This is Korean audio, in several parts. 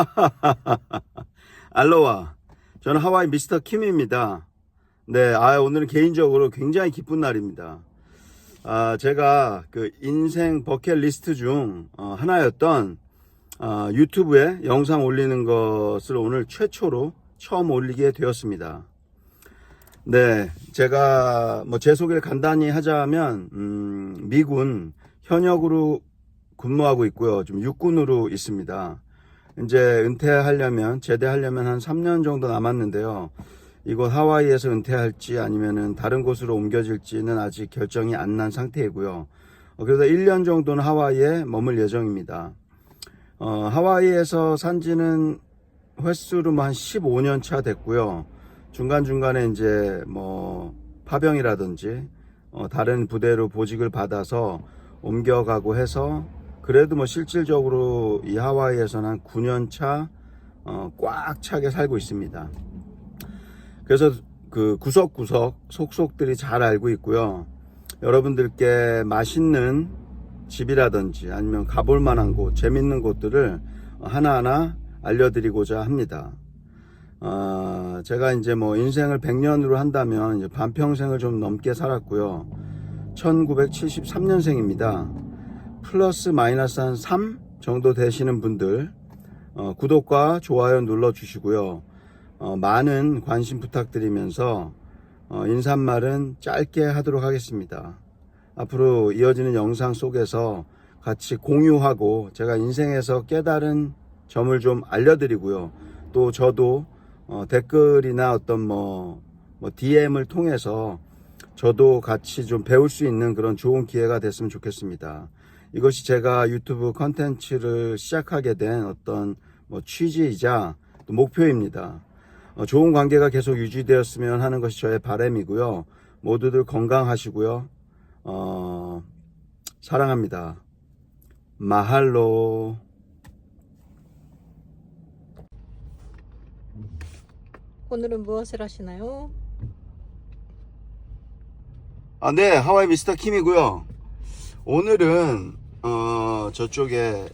알로와. 저는 하와이 미스터 킴입니다. 네, 아, 오늘은 개인적으로 굉장히 기쁜 날입니다. 아, 제가 그 인생 버킷리스트 중 어, 하나였던 아, 유튜브에 영상 올리는 것을 오늘 최초로 처음 올리게 되었습니다. 네, 제가 뭐 제 소개를 간단히 하자면 음, 미군 현역으로 근무하고 있고요. 좀 육군으로 있습니다. 이제 은퇴하려면 제대하려면 한 3년 정도 남았는데요. 이곳 하와이에서 은퇴할지 아니면은 다른 곳으로 옮겨질지는 아직 결정이 안 난 상태이고요. 어, 그래서 1년 정도는 하와이에 머물 예정입니다. 어, 하와이에서 산 지는 횟수로 뭐한 15년 차 됐고요. 중간중간에 이제 뭐 파병이라든지 어, 다른 부대로 보직을 받아서 옮겨가고 해서 그래도 뭐 실질적으로 이 하와이에서는 한 9년 차, 어, 꽉 차게 살고 있습니다. 그래서 그 구석구석 속속들이 잘 알고 있고요. 여러분들께 맛있는 집이라든지 아니면 가볼 만한 곳, 재밌는 곳들을 하나하나 알려드리고자 합니다. 어, 제가 이제 뭐 인생을 100년으로 한다면 반평생을 좀 넘게 살았고요. 1973년생입니다. 플러스 마이너스 한 3 정도 되시는 분들 어, 구독과 좋아요 눌러 주시고요. 어, 많은 관심 부탁드리면서 어, 인사말은 짧게 하도록 하겠습니다. 앞으로 이어지는 영상 속에서 같이 공유하고 제가 인생에서 깨달은 점을 좀 알려드리고요. 또 저도 어, 댓글이나 어떤 뭐, 뭐 DM을 통해서 저도 같이 좀 배울 수 있는 그런 좋은 기회가 됐으면 좋겠습니다. 이것이 제가 유튜브 컨텐츠를 시작하게 된 어떤 뭐 취지이자 또 목표입니다. 어, 좋은 관계가 계속 유지되었으면 하는 것이 저의 바람이고요. 모두들 건강하시고요. 어, 사랑합니다. 마할로. 오늘은 무엇을 하시나요? 아, 네, 하와이 미스터 킴이고요. 오늘은 어, 저쪽에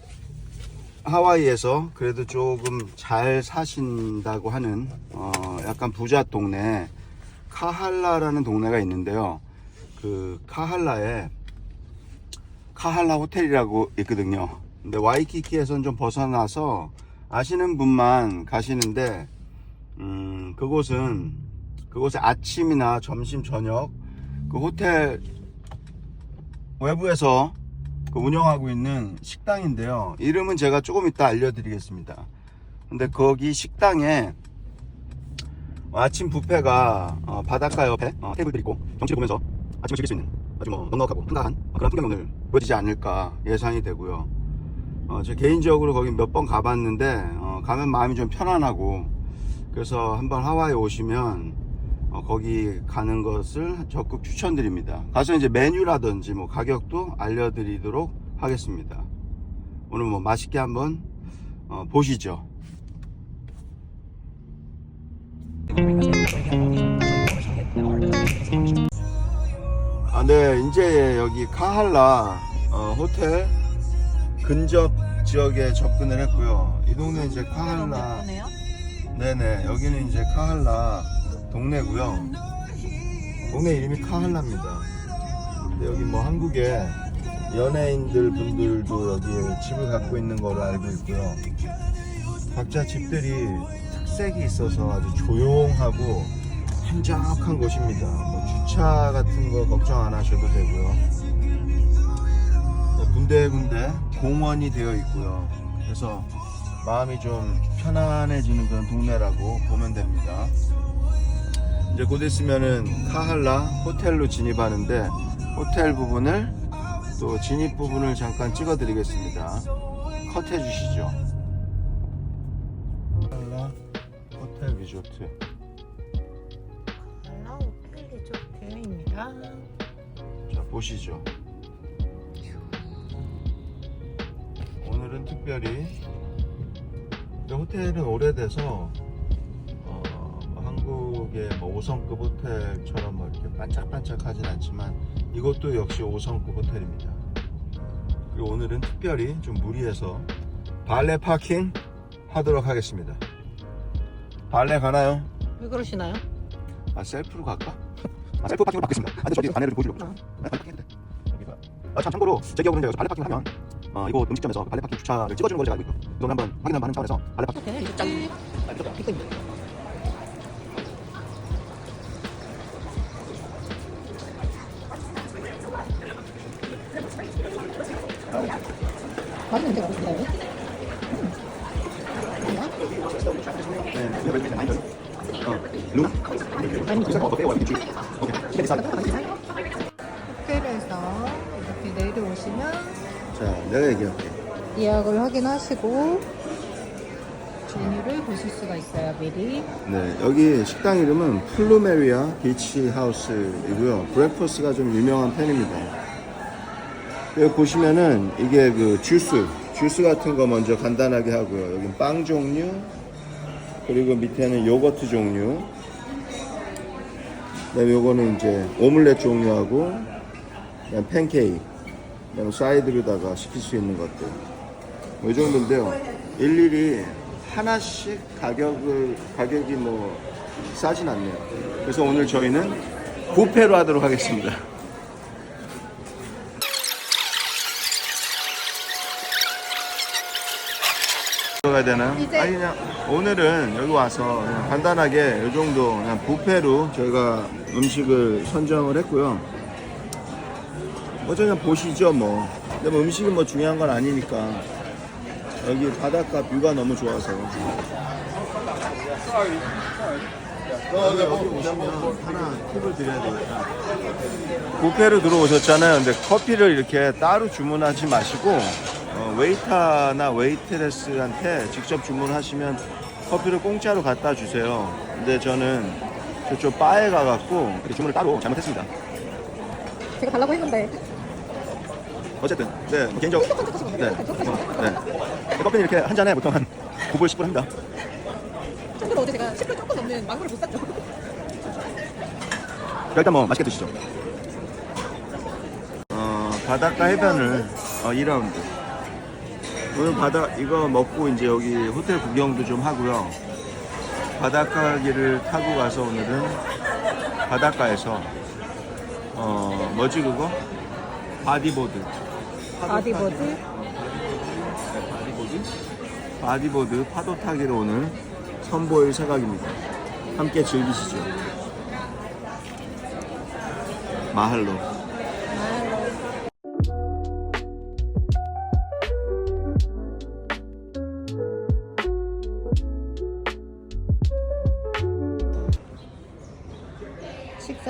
하와이에서 그래도 조금 잘 사신다고 하는 어, 약간 부자 동네 카할라라는 동네가 있는데요. 그 카할라에 카할라 호텔이라고 있거든요. 근데 와이키키에선 좀 벗어나서 아시는 분만 가시는데 음, 그곳은 그곳에 아침이나 점심 저녁 그 호텔 외부에서 그 운영하고 있는 식당인데요. 이름은 제가 조금 이따 알려드리겠습니다. 근데 거기 식당에 아침 뷔페가 어, 바닷가 옆에 어, 테이블들 있고 경치를 보면서 아침을 즐길 수 있는 아주 뭐 넉넉하고 한가한 그런 풍경을 보여지지 않을까 예상이 되고요. 어, 제 개인적으로 거기 몇 번 가봤는데 어, 가면 마음이 좀 편안하고 그래서 한번 하와이 오시면 어, 거기 가는 것을 적극 추천드립니다. 가서 이제 메뉴라든지 뭐 가격도 알려드리도록 하겠습니다. 오늘 뭐 맛있게 한번 어, 보시죠. 아, 네, 이제 여기 카할라 어, 호텔 근접 지역에 접근을 했고요. 이 동네 이제 카할라. 네네, 여기는 이제 카할라 동네고요. 동네 이름이 카할라입니다. 근데 여기 뭐 한국에 연예인들 분들도 여기에 집을 갖고 있는 걸로 알고 있고요. 각자 집들이 특색이 있어서 아주 조용하고 한적한 곳입니다. 뭐 주차 같은 거 걱정 안 하셔도 되고요. 뭐 군데군데 공원이 되어 있고요. 그래서 마음이 좀 편안해지는 그런 동네라고 보면 됩니다. 이제 곧 있으면은 카할라 호텔로 진입하는데 호텔 부분을 또 진입 부분을 잠깐 찍어 드리겠습니다. 컷 해 주시죠. 카할라 호텔 리조트. 알라 호텔 리조트입니다. 자, 보시죠. 오늘은 특별히 호텔은 오래돼서 한국의 뭐 5성급 호텔처럼 뭐 이렇게 반짝반짝하진 않지만 이것도 역시 5성급 호텔입니다. 그리고 오늘은 특별히 좀 무리해서 발레 파킹 하도록 하겠습니다. 발레 가나요? 왜 그러시나요? 아 셀프로 갈까? 아 셀프 파킹으로 바뀌겠습니다. 아, 저기 좀 보여주려고. 어. 아, 발레 파킹. 여기가. 아, 참 참고로 제 기억으로는 여기서 발레 파킹을 하면 어, 이곳 음식점에서 발레 파킹 주차를 찍어주는 걸로 제가 알고 있고 이건 한번 확인 한번 하는 차원에서 발레 파킹 이렇게 이렇게 짠. 아, 무조건. 이거입 오케이. 시간이 싸다. 호텔에서 이렇게 내려오시면 자, 내가 얘기할게. 예약을 확인하시고 메뉴를 보실 수가 있어요 미리. 네, 여기 식당 이름은 플루메리아 비치 하우스이고요. 브렉퍼스가 좀 유명한 편입니다. 여기 보시면은 이게 그 주스, 주스 같은 거 먼저 간단하게 하고요. 여기 빵 종류, 그리고 밑에는 요거트 종류. 그다음에 요거는 이제 오믈렛 종류하고, 그다음 팬케이크, 그다음 사이드로다가 시킬 수 있는 것들. 뭐이 정도인데요. 일일이 하나씩 가격을 가격이 뭐 싸진 않네요. 그래서 오늘 저희는 부페로 하도록 하겠습니다. 들어가야 되나요? 이제- 아니 그냥 오늘은 여기 와서 그냥 간단하게 이 정도 그냥 부페로 저희가 음식을 선정을 했고요. 먼저 그냥 보시죠 뭐. 근데 뭐 음식은 뭐 중요한 건 아니니까. 여기 바닷가 뷰가 너무 좋아서. 여기 오시면 하나 팁을 드려야 되겠다. 뷔페로 들어오셨잖아요. 근데 커피를 이렇게 따로 주문하지 마시고 어, 웨이터나 웨이트레스한테 직접 주문하시면 커피를 공짜로 갖다 주세요. 근데 저는 저쪽 바에 가갖고 이렇게 주문을 따로 잘못했습니다. 제가 달라고 했는데 어쨌든 네뭐 개인적 네, 어, 네. 커피는 이렇게 한 잔에 보통 한 9불 10불 합니다. 참고로 어제 제가 10불 조금 넘는 망고를 못 샀죠. 일단 뭐 맛있게 드시죠. 어, 바닷가 해변을 어, 2라운드. 오늘 바다 이거 먹고 이제 여기 호텔 구경도 좀 하고요. 바닷가 길을 타고 가서 오늘은 바닷가에서 어 뭐지 그거? 바디보드. 바디보드. 네, 바디보드. 바디보드 파도 타기로 오늘 선보일 생각입니다. 함께 즐기시죠. 마할로.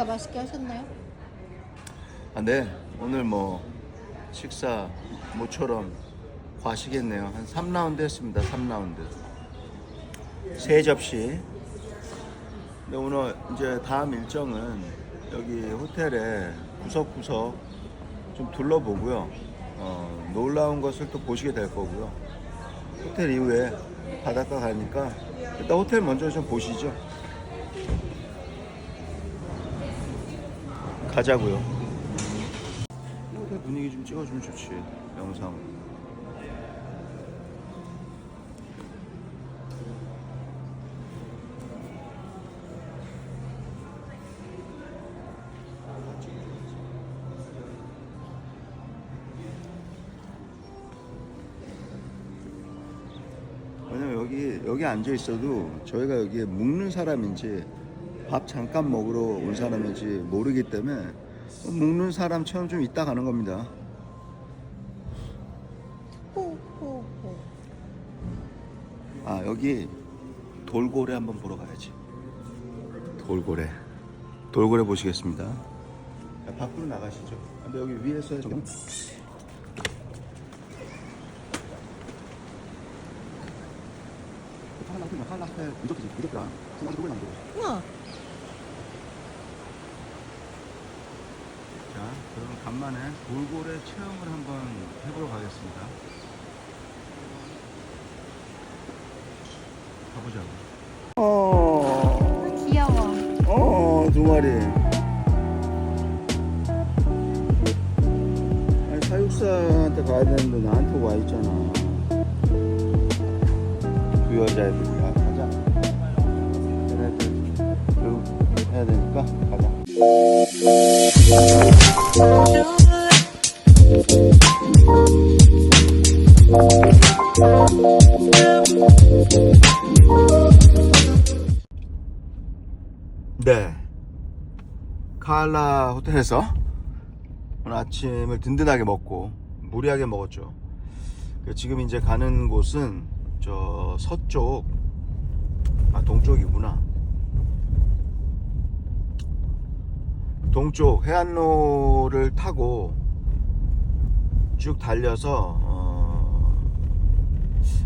맛있게 하셨나요? 아, 네. 오늘 뭐 식사 모처럼 과식했네요. 한 3라운드 했습니다. 3라운드. 세 접시. 근데 오늘 이제 다음 일정은 여기 호텔에 구석구석 좀 둘러보고요. 어, 놀라운 것을 또 보시게 될 거고요. 호텔 이후에 바닷가 가니까 일단 호텔 먼저 좀 보시죠. 가자고요. 분위기 좀 찍어주면 좋지 영상. 왜냐면 여기 여기 앉아 있어도 저희가 여기에 묵는 사람인지 밥 잠깐 먹으러 온 사람인지 모르기 때문에 묵는 사람처럼 좀 있다 가는 겁니다. 아 여기 돌고래 한번 보러 가야지. 돌고래. 돌고래 보시겠습니다. 자, 밖으로 나가시죠. 근데 여기 위에서 좀. 우와. 자, 그럼 간만에 돌고래 체험을 한번 해보러 가겠습니다. 가보자고. 어, 귀여워. 어, 두 마리. 아니, 사육사한테 가야 되는데 나한테 와 있잖아. 그두 여자애들 해야 되니까 가자. 네. 카알라 호텔에서 오늘 아침을 든든하게 먹고 무리하게 먹었죠. 그 지금 이제 가는 곳은 저 서쪽, 아 동쪽이구나. 동쪽 해안로를 타고 쭉 달려서 어,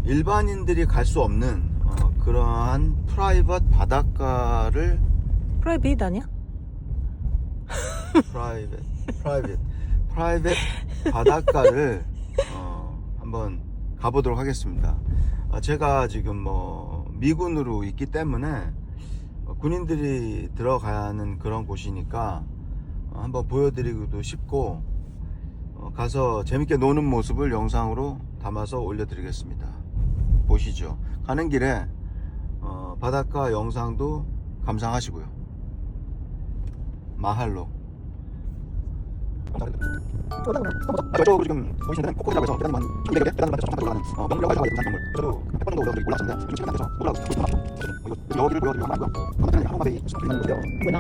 일반인들이 갈 수 없는 어, 그러한 프라이빗 바닷가를 프라이빗 아니야? 프라이빗 프라이빗 프라이빗 바닷가를 어, 한번 가보도록 하겠습니다. 어, 제가 지금 뭐 미군으로 있기 때문에 어, 군인들이 들어가는 그런 곳이니까 어, 한번 보여드리기도 쉽고 어, 가서 재밌게 노는 모습을 영상으로 담아서 올려드리겠습니다. 보시죠. 가는 길에 어, 바닷가 영상도 감상하시고요. 마할로. 아, 저거 지금 보이시는 데는 코코이라고 해서 계단만 100개 계단만 해서 올라가는 어, 명물이라고 해서 부산 건물 저도 100번 정도 올라가서 올랐었는데 지금 시간이 안 돼서 올라가고 싶고 있고 여기를 보여드리고 하면 안 되고요 건너편에 한국마베이 무슨 소리 나는 곳이에요 뭐냐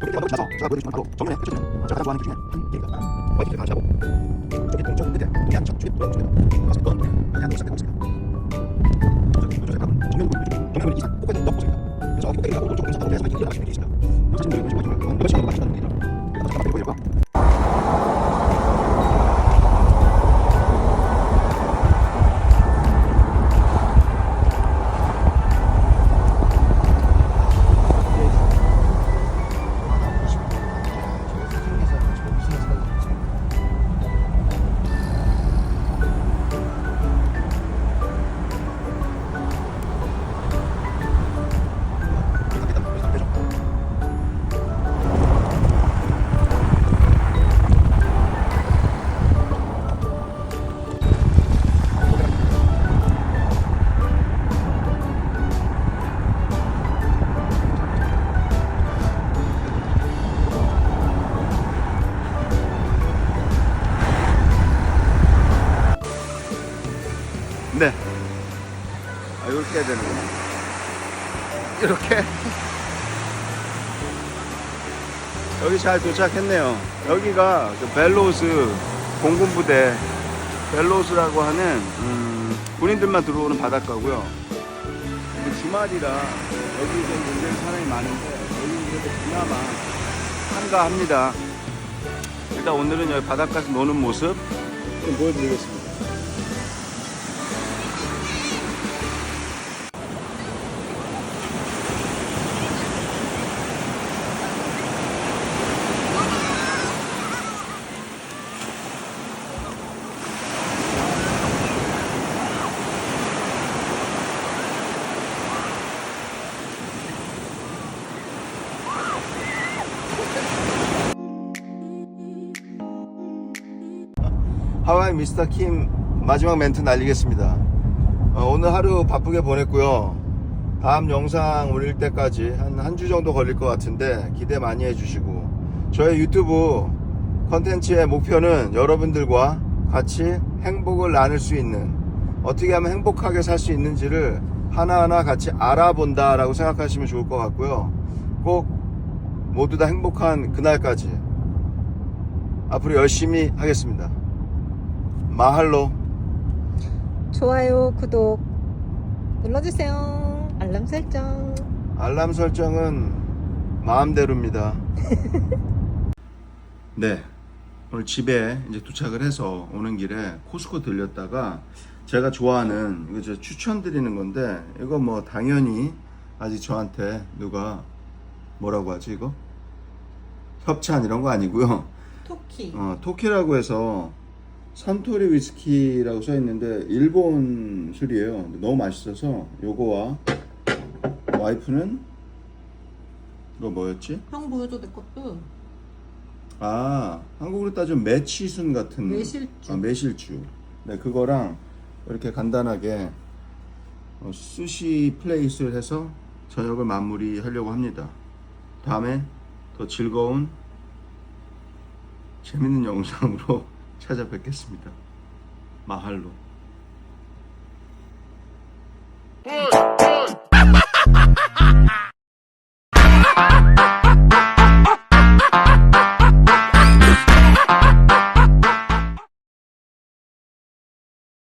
도쿄 가고 지나서 제가 보여드리는 바로 정면에 펼쳐지는 제가 가장 좋아하는 길 중에 한 길입니다 와이프를 가시라고 잘 도착했네요. 여기가 그 벨로스 공군부대 벨로스라고 하는 음, 군인들만 들어오는 바닷가고요. 근데 주말이라 여기 좀 굉장히 사람이 많은데 여기 그래도 그나마 한가합니다. 일단 오늘은 여기 바닷가에서 노는 모습 좀 보여드리겠습니다. 하와이 미스터 킴 마지막 멘트 날리겠습니다. 어, 오늘 하루 바쁘게 보냈고요. 다음 영상 올릴 때까지 한 한 주 정도 걸릴 것 같은데 기대 많이 해주시고 저의 유튜브 컨텐츠의 목표는 여러분들과 같이 행복을 나눌 수 있는 어떻게 하면 행복하게 살 수 있는지를 하나하나 같이 알아본다라고 생각하시면 좋을 것 같고요. 꼭 모두 다 행복한 그날까지 앞으로 열심히 하겠습니다. 마할로 좋아요, 구독 눌러주세요. 알람 설정. 알람 설정은 마음대로입니다. 네. 오늘 집에 이제 도착을 해서 오는 길에 코스코 들렸다가 제가 좋아하는 이거 제가 추천드리는 건데 이거 뭐 당연히 아직 저한테 누가 뭐라고 하지 이거 협찬 이런 거 아니고요. 토끼. 어, 토키라고 해서 산토리 위스키라고 써 있는데 일본 술이에요. 너무 맛있어서 요거와 와이프는 이거 뭐였지? 형 보여줘 내 것도. 아 한국으로 따지면 매치순 같은 매실주. 아, 매실주. 네 그거랑 이렇게 간단하게 어, 수시 플레이스를 해서 저녁을 마무리하려고 합니다. 다음에 더 즐거운 재밌는 영상으로 찾아뵙겠습니다. 마할로.